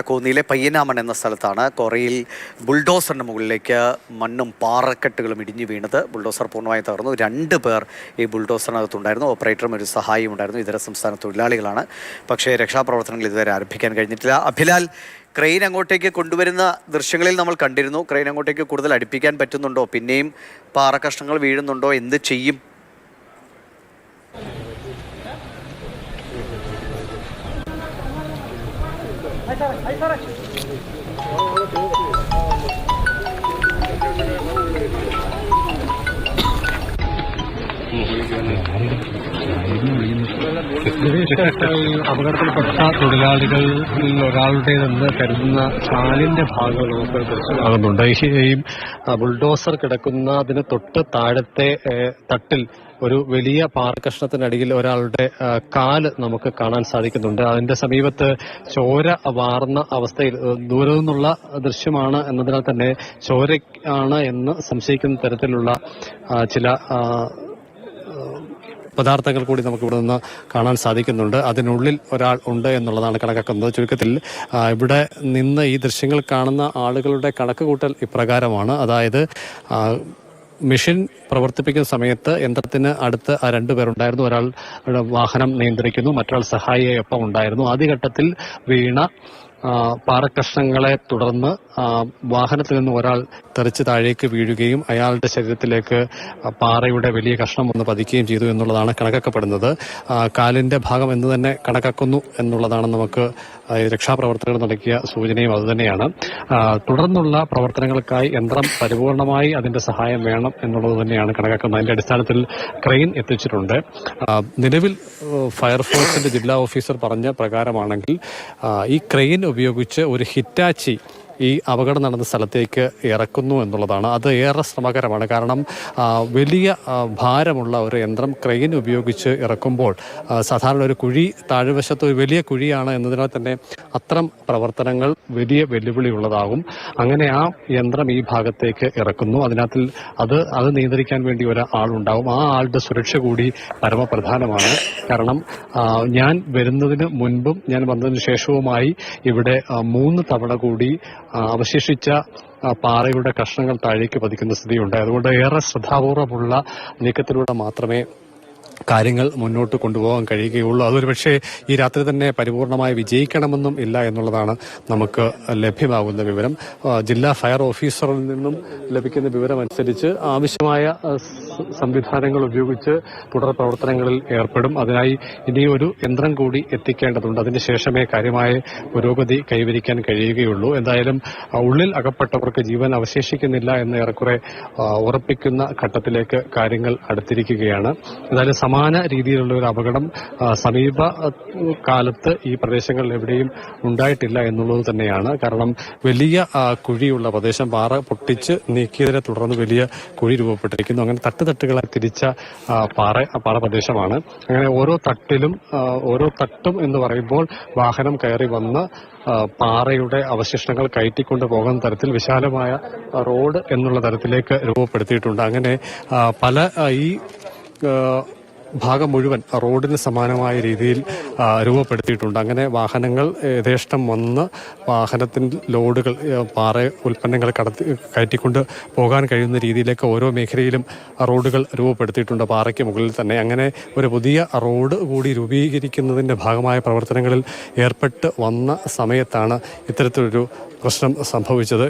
കോന്നിയിലെ പയ്യനാമൺ എന്ന സ്ഥലത്താണ് കൊറയിൽ ബുൾഡോസറിന് മുകളിലേക്ക് മണ്ണും പാറക്കെട്ടുകളും ഇടിഞ്ഞു വീണത്. ബുൾഡോസർ പൂർണമായി തകർന്നു. രണ്ട് പേർ ഈ ബുൾഡോസറിനകത്തുണ്ടായിരുന്നു. ഓപ്പറേറ്ററും ഒരു സഹായിയും ഉണ്ടായിരുന്നു. ഇതര സംസ്ഥാന തൊഴിലാളികളാണ്. പക്ഷേ രക്ഷാപ്രവർത്തനങ്ങൾ ഇതുവരെ ആരംഭിക്കാൻ കഴിഞ്ഞിട്ടില്ല. അഭിലാൽ ക്രെയിൻ അങ്ങോട്ടേക്ക് കൊണ്ടുവരുന്ന ദൃശ്യങ്ങളിൽ നമ്മൾ കണ്ടിരുന്നു. ക്രെയിൻ അങ്ങോട്ടേക്ക് കൂടുതൽ അടുപ്പിക്കാൻ പറ്റുന്നുണ്ടോ? പിന്നെയും പാറക്കഷ്ണങ്ങൾ വീഴുന്നുണ്ടോ? എന്ത് ചെയ്യും? Ahí está, ahí está. അപകടത്തിൽപ്പെട്ട തൊഴിലാളികളിൽ ഒരാളുടേതെന്ന് കരുതുന്ന കാലിന്റെ ഭാഗങ്ങൾ നമുക്ക് ഈ ബുൾഡോസർ കിടക്കുന്നതിന് തൊട്ട് താഴത്തെ തട്ടിൽ ഒരു വലിയ പാറകഷ്ണത്തിനടിയിൽ ഒരാളുടെ കാൽ നമുക്ക് കാണാൻ സാധിക്കുന്നുണ്ട്. അതിന്റെ സമീപത്ത് ചോര വാർന്ന അവസ്ഥയിൽ ദൂരെ നിന്നുള്ള ദൃശ്യമാണ് എന്നതിനാൽ തന്നെ ചോരയാണ് എന്ന് സംശയിക്കുന്ന തരത്തിലുള്ള ചില പദാർത്ഥങ്ങൾ കൂടി നമുക്ക് ഇവിടെ നിന്ന് കാണാൻ സാധിക്കുന്നുണ്ട്. അതിനുള്ളിൽ ഒരാൾ ഉണ്ട് എന്നുള്ളതാണ് കണക്കാക്കുന്നത്. ചുരുക്കത്തിൽ ഇവിടെ നിന്ന് ഈ ദൃശ്യങ്ങൾ കാണുന്ന ആളുകളുടെ കണക്ക് കൂട്ടൽ ഇപ്രകാരമാണ്. അതായത് മെഷീൻ പ്രവർത്തിപ്പിക്കുന്ന സമയത്ത് യന്ത്രത്തിന് അടുത്ത് ആ രണ്ടുപേരുണ്ടായിരുന്നു ഒരാൾ വാഹനം നിയന്ത്രിക്കുന്നു മറ്റൊരാൾ സഹായിയൊപ്പം ഉണ്ടായിരുന്നു. ആദ്യഘട്ടത്തിൽ വീണ പാറക്കഷ്ണങ്ങളെ തുടർന്ന് വാഹനത്തിൽ നിന്ന് ഒരാൾ തെറിച്ച് താഴേക്ക് വീഴുകയും അയാളുടെ ശരീരത്തിലേക്ക് പാറയുടെ വലിയ കഷ്ണം ഒന്ന് പതിക്കുകയും ചെയ്തു എന്നുള്ളതാണ് കണക്കാക്കപ്പെടുന്നത്. കാലിന്റെ ഭാഗം എന്ന് തന്നെ കണക്കാക്കുന്നു എന്നുള്ളതാണ് നമുക്ക് രക്ഷാപ്രവർത്തകർ നൽകിയ സൂചനയും അതുതന്നെയാണ് തുടർന്നുള്ള പ്രവർത്തനങ്ങൾക്കായി യന്ത്രം പരിപൂർണമായി അതിന്റെ സഹായം വേണം എന്നുള്ളത് തന്നെയാണ് കണക്കാക്കുന്നത്. അതിന്റെ അടിസ്ഥാനത്തിൽ ക്രെയിൻ എത്തിച്ചിട്ടുണ്ട്. നിലവിൽ ഫയർഫോഴ്സിന്റെ ജില്ലാ ഓഫീസർ പറഞ്ഞ പ്രകാരമാണെങ്കിൽ ഈ ക്രെയിൻ ഉപയോഗിച്ച് ഒരു ഹിറ്റാച്ചി ഈ അപകടം നടന്ന സ്ഥലത്തേക്ക് ഇറക്കുന്നു എന്നുള്ളതാണ്. അത് ഏറെ ശ്രമകരമാണ്. കാരണം വലിയ ഭാരമുള്ള ഒരു യന്ത്രം ക്രെയിൻ ഉപയോഗിച്ച് ഇറക്കുമ്പോൾ സാധാരണ ഒരു കുഴി താഴ്വശത്ത് ഒരു വലിയ കുഴിയാണ് എന്നതിനാൽ തന്നെ അത്തരം പ്രവർത്തനങ്ങൾ വലിയ വെല്ലുവിളി ഉള്ളതാകും. അങ്ങനെ ആ യന്ത്രം ഈ ഭാഗത്തേക്ക് ഇറക്കുന്നു. അതിനകത്തിൽ അത് അത് നിയന്ത്രിക്കാൻ വേണ്ടി ഒരാളുണ്ടാവും. ആ ആളുടെ സുരക്ഷ കൂടി പരമപ്രധാനമാണ്. കാരണം ഞാൻ വരുന്നതിന് മുൻപും ഞാൻ വന്നതിന് ശേഷവുമായി ഇവിടെ മൂന്ന് തവണ കൂടി അവശേഷിച്ച പാറയുടെ കഷ്ണങ്ങൾ താഴേക്ക് പതിക്കുന്ന സ്ഥിതിയുണ്ട്. അതുകൊണ്ട് ഏറെ ശ്രദ്ധാപൂർവമുള്ള നീക്കത്തിലൂടെ മാത്രമേ കാര്യങ്ങൾ മുന്നോട്ട് കൊണ്ടുപോകാൻ കഴിയുകയുള്ളൂ. അതൊരു പക്ഷേ ഈ രാത്രി തന്നെ പരിപൂർണമായി വിജയിക്കണമെന്നും ഇല്ല എന്നുള്ളതാണ് നമുക്ക് ലഭ്യമാകുന്ന വിവരം. ജില്ലാ ഫയർ ഓഫീസറിൽ നിന്നും ലഭിക്കുന്ന വിവരമനുസരിച്ച് ആവശ്യമായ സംവിധാനങ്ങൾ ഉപയോഗിച്ച് തുടർ പ്രവർത്തനങ്ങളിൽ ഏർപ്പെടും. അതിനായി ഇനി ഒരു യന്ത്രം കൂടി എത്തിക്കേണ്ടതുണ്ട്. അതിനുശേഷമേ കാര്യമായ പുരോഗതി കൈവരിക്കാൻ കഴിയുകയുള്ളൂ. എന്തായാലും ഉള്ളിൽ അകപ്പെട്ടവർക്ക് ജീവൻ അവശേഷിക്കുന്നില്ല എന്ന് ഏറെക്കുറെ ഉറപ്പിക്കുന്ന ഘട്ടത്തിലേക്ക് കാര്യങ്ങൾ അടുത്തിരിക്കുകയാണ്. എന്തായാലും സമാന രീതിയിലുള്ള ഒരു അപകടം സമീപ കാലത്ത് ഈ പ്രദേശങ്ങളിൽ എവിടെയും ഉണ്ടായിട്ടില്ല എന്നുള്ളത് തന്നെയാണ്. കാരണം വലിയ കുഴിയുള്ള പ്രദേശം പാറ പൊട്ടിച്ച് നീക്കിയതിനെ തുടർന്ന് വലിയ കുഴി രൂപപ്പെട്ടിരിക്കുന്നു. അങ്ങനെ തട്ടുതട്ടുകളെ തിരിച്ച പാറ പാറ പ്രദേശമാണ്. അങ്ങനെ ഓരോ തട്ടിലും ഓരോ തട്ടും എന്ന് പറയുമ്പോൾ വാഹനം കയറി വന്ന് പാറയുടെ അവശിഷ്ടങ്ങൾ കയറ്റിക്കൊണ്ട് പോകുന്ന തരത്തിൽ വിശാലമായ റോഡ് എന്നുള്ള തരത്തിലേക്ക് രൂപപ്പെടുത്തിയിട്ടുണ്ട്. അങ്ങനെ പല ഈ ഭാഗം മുഴുവൻ റോഡിന് സമാനമായ രീതിയിൽ രൂപപ്പെടുത്തിയിട്ടുണ്ട്. അങ്ങനെ വാഹനങ്ങൾ യഥേഷ്ടം വന്ന് വാഹനത്തിന്റെ ലോഡുകൾ പാറ ഉൽപ്പന്നങ്ങൾ കടത്തി കയറ്റിക്കൊണ്ട് പോകാൻ കഴിയുന്ന രീതിയിലേക്ക് ഓരോ മേഖലയിലും റോഡുകൾ രൂപപ്പെടുത്തിയിട്ടുണ്ട് പാറയ്ക്ക് മുകളിൽ തന്നെ. അങ്ങനെ ഒരു പുതിയ റോഡ് കൂടി രൂപീകരിക്കുന്നതിന്റെ ഭാഗമായ പ്രവർത്തനങ്ങളിൽ ഏർപ്പെട്ട് വന്ന സമയത്താണ് ഇത്തരത്തിലൊരു പ്രശ്നം സംഭവിച്ചത്.